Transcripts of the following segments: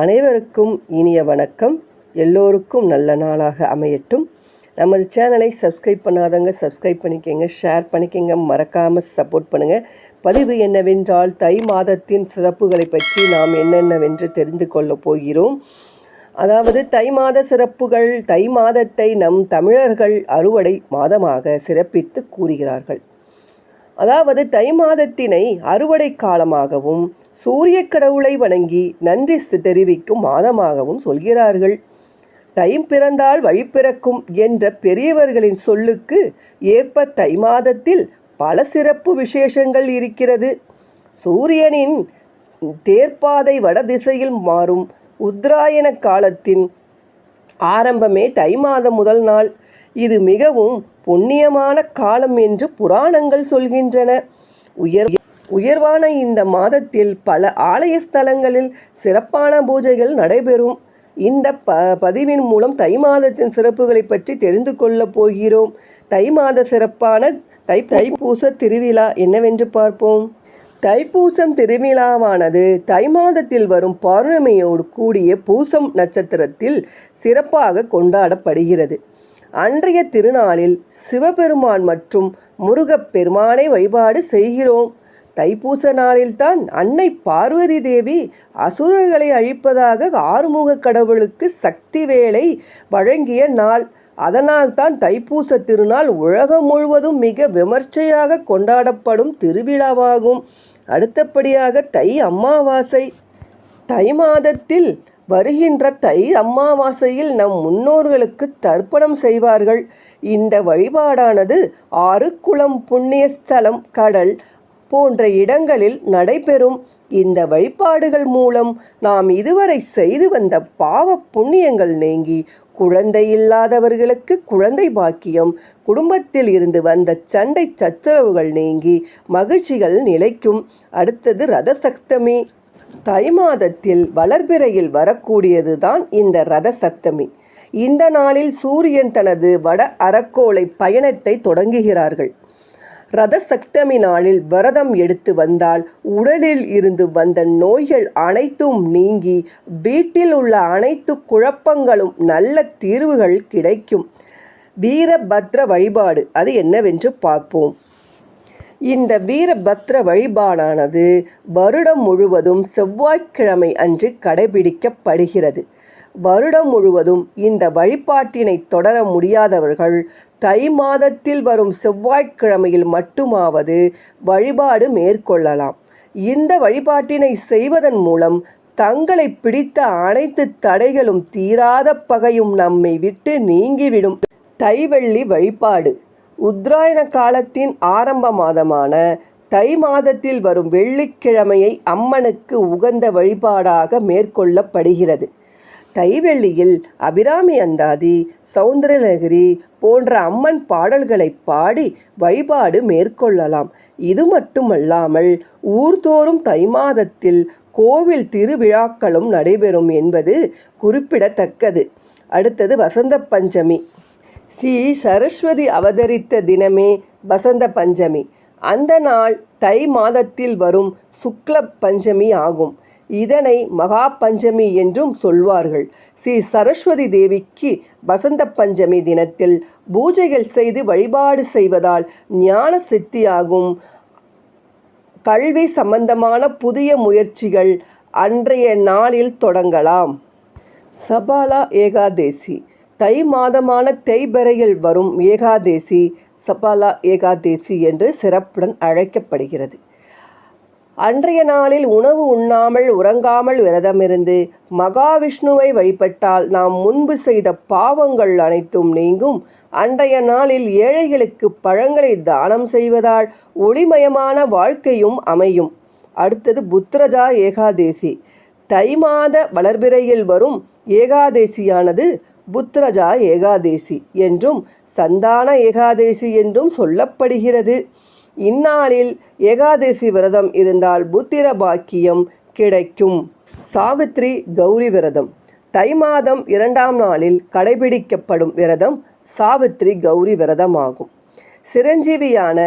அனைவருக்கும் இனிய வணக்கம். எல்லோருக்கும் நல்ல நாளாக அமையட்டும். நமது சேனலை சப்ஸ்கிரைப் பண்ணாதவங்க சப்ஸ்கிரைப் பண்ணிக்கோங்க ஷேர் பண்ணிக்கோங்க மறக்காமல் சப்போர்ட் பண்ணுங்கள் பதிவு என்னவென்றால் தை மாதத்தின் சிறப்புகளை பற்றி நாம் என்னென்னவென்று தெரிந்து கொள்ளப் போகிறோம். அதாவது தை மாத சிறப்புகள் தை மாதத்தை நம் தமிழர்கள் அறுவடை மாதமாக சிறப்பித்து கூறுகிறார்கள். அதாவது தை மாதத்தினை அறுவடை காலமாகவும் சூரிய கடவுளை வணங்கி நன்றி தெரிவிக்கும் மாதமாகவும் சொல்கிறார்கள். தை பிறந்தால் வழி பிறக்கும் என்ற பெரியவர்களின் சொல்லுக்கு ஏற்ப தை மாதத்தில் பல சிறப்பு விசேஷங்கள் இருக்கிறது. சூரியனின் தேர்ப்பாதை வடதிசையில் மாறும் உத்தராயண காலத்தின் ஆரம்பமே தை மாதம் முதல் நாள். இது மிகவும் புண்ணியமான காலம் என்று புராணங்கள் சொல்கின்றன. உயர் உயர்வான இந்த மாதத்தில் பல ஆலய ஸ்தலங்களில் சிறப்பான பூஜைகள் நடைபெறும். இந்த ப பதிவின் மூலம் தை மாதத்தின் சிறப்புகளை பற்றி தெரிந்து கொள்ளப் போகிறோம். தை மாத சிறப்பான தை தைப்பூச திருவிழா என்னவென்று பார்ப்போம். தைப்பூசம் திருவிழாவானது தை மாதத்தில் வரும் பௌர்ணமியோடு கூடிய பூசம் நட்சத்திரத்தில் சிறப்பாக கொண்டாடப்படுகிறது. அன்றைய திருநாளில் சிவபெருமான் மற்றும் முருகப்பெருமானை வழிபாடு செய்கிறோம். தைப்பூச நாளில்தான் அன்னை பார்வதி தேவி அசுரர்களை அழிப்பதாக ஆறுமுக கடவுளுக்கு சக்தி வேலை வழங்கிய நாள். அதனால்தான் தைப்பூச திருநாள் உலகம் முழுவதும் மிக விமர்சையாக கொண்டாடப்படும் திருவிழாவாகும். அடுத்தபடியாக தை அமாவாசை. தை மாதத்தில் வருகின்ற தை அம்மாவாசையில் நம் முன்னோர்களுக்கு தர்ப்பணம் செய்வார்கள். இந்த வழிபாடானது ஆறு குளம் புண்ணியஸ்தலம் கடல் போன்ற இடங்களில் நடைபெறும். இந்த வழிபாடுகள் மூலம் நாம் இதுவரை செய்து வந்த பாவ புண்ணியங்கள் நீங்கி குழந்தை இல்லாதவர்களுக்கு குழந்தை பாக்கியம் குடும்பத்தில் இருந்து வந்த சண்டை சச்சரவுகள் நீங்கி மகிழ்ச்சிகள் நிலைக்கும். அடுத்தது ரதசக்தமி தை மாதத்தில் வளர்பிறையில் வரக்கூடியதுதான் இந்த ரத சப்தமி. இந்த நாளில் சூரியன் தனது வட அறக்கோளை பயணத்தை தொடங்குகிறார்கள். ரத சப்தமி நாளில் விரதம் எடுத்து வந்தால் உடலில் இருந்து வந்த நோய்கள் அனைத்தும் நீங்கி வீட்டில் உள்ள அனைத்து குழப்பங்களும் நல்ல தீர்வுகள் கிடைக்கும். வீரபத்ர வழிபாடு அது என்னவென்று பார்ப்போம். இந்த வீரபத்ர வழிபாடானது வருடம் முழுவதும் செவ்வாய்க்கிழமை அன்று கடைபிடிக்கப்படுகிறது. வருடம் முழுவதும் இந்த வழிபாட்டினை தொடர முடியாதவர்கள் தை மாதத்தில் வரும் செவ்வாய்க்கிழமையில் மட்டுமாவது வழிபாடு மேற்கொள்ளலாம். இந்த வழிபாட்டினை செய்வதன் மூலம் தங்களை பிடித்த அனைத்து தடைகளும் தீராத பகையும் நம்மை விட்டு நீங்கிவிடும். தைவெள்ளி வழிபாடு. உத்ராயண காலத்தின் ஆரம்ப மாதமான தை மாதத்தில் வரும் வெள்ளிக்கிழமையை அம்மனுக்கு உகந்த வழிபாடாக மேற்கொள்ளப்படுகிறது. தைவெள்ளியில் அபிராமி அந்தாதி சௌந்தரநகிரி போன்ற அம்மன் பாடல்களை பாடி வழிபாடு மேற்கொள்ளலாம். இது மட்டுமல்லாமல் ஊர்தோறும் தை மாதத்தில் கோவில் திருவிழாக்களும் நடைபெறும் என்பது குறிப்பிடத்தக்கது. அடுத்தது வசந்த பஞ்சமி. ஸ்ரீ சரஸ்வதி அவதரித்த தினமே வசந்த பஞ்சமி. அந்த நாள் தை மாதத்தில் வரும் சுக்ல பஞ்சமி ஆகும். இதனை மகா பஞ்சமி என்றும் சொல்வார்கள். ஸ்ரீ சரஸ்வதி தேவிக்கு வசந்த பஞ்சமி தினத்தில் பூஜைகள் செய்து வழிபாடு செய்வதால் ஞான சித்தியாகும். கல்வி சம்பந்தமான புதிய முயற்சிகள் அன்றைய நாளில் தொடங்கலாம். சபாலா ஏகாதேசி. தை மாதமான தேய்பறையில் வரும் ஏகாதேசி சபாலா ஏகாதேசி என்று சிறப்புடன் அழைக்கப்படுகிறது. அன்றைய நாளில் உணவு உண்ணாமல் உறங்காமல் விரதமிருந்து மகாவிஷ்ணுவை வழிபட்டால் நாம் முன்பு செய்த பாவங்கள் அனைத்தும் நீங்கும். அன்றைய நாளில் ஏழைகளுக்கு பழங்களை தானம் செய்வதால் ஒளிமயமான வாழ்க்கையும் அமையும். அடுத்தது புத்திரஜா ஏகாதேசி. தை மாத வளர்பிறையில் வரும் ஏகாதேசியானது புத்ரஜா ஏகாதேசி என்றும் சந்தான ஏகாதேசி என்றும் சொல்லப்படுகிறது. இந்நாளில் ஏகாதசி விரதம் இருந்தால் புத்திர பாக்கியம் கிடைக்கும். சாவித்ரி கௌரி விரதம். தை மாதம் இரண்டாம் நாளில் கடைபிடிக்கப்படும் விரதம் சாவித்ரி கௌரி விரதமாகும். சிரஞ்சீவியான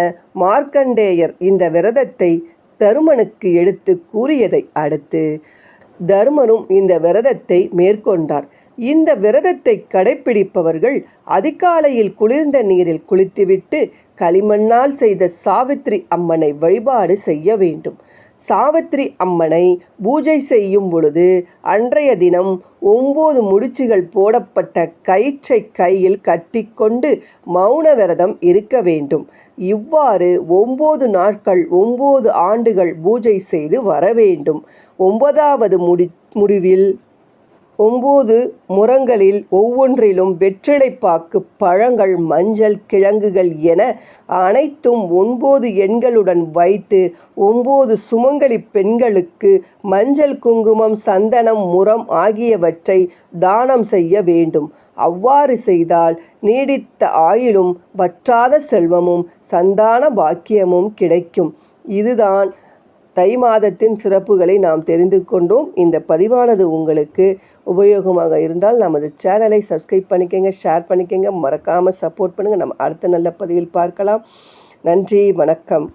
மார்க்கண்டேயர் இந்த விரதத்தை தருமனுக்கு எடுத்து கூறியதை அடுத்து தருமனும் இந்த விரதத்தை மேற்கொண்டார். இந்த விரதத்தை கடைப்பிடிப்பவர்கள் அதிகாலையில் குளிர்ந்த நீரில் குளித்துவிட்டு களிமண்ணால் செய்த சாவித்ரி அம்மனை வழிபாடு செய்ய வேண்டும். சாவித்ரி அம்மனை பூஜை செய்யும் பொழுது அன்றைய தினம் ஒம்பது முடிச்சுகள் போடப்பட்ட கயிற்றை கையில் கட்டிக்கொண்டு மௌன விரதம் இருக்க வேண்டும். இவ்வாறு ஒம்பது நாட்கள் ஒம்பது ஆண்டுகள் பூஜை செய்து வர வேண்டும். ஒன்பதாவது முடி முடிவில் ஒம்பது முறங்களில் ஒவ்வொன்றிலும் வெற்றிலைப்பாக்கு பழங்கள் மஞ்சள் கிழங்குகள் என அனைத்தும் ஒன்பது எண்களுடன் வைத்து ஒம்பது சுமங்கலி பெண்களுக்கு மஞ்சள் குங்குமம் சந்தனம் முறம் ஆகியவற்றை தானம் செய்ய வேண்டும். அவ்வாறு செய்தால் நீடித்த ஆயுளும் வற்றாத செல்வமும் சந்தான பாக்கியமும் கிடைக்கும். இதுதான் தை மாதத்தின் சிறப்புகளை நாம் தெரிந்து கொண்டோம். இந்த பதிவானது உங்களுக்கு உபயோகமாக இருந்தால் நமது சேனலை சப்ஸ்கிரைப் பண்ணிக்கங்க ஷேர் பண்ணிக்கங்க. மறக்காமல் சப்போர்ட் பண்ணுங்கள் நம்ம அடுத்த நல்ல பதிவில் பார்க்கலாம். நன்றி வணக்கம்.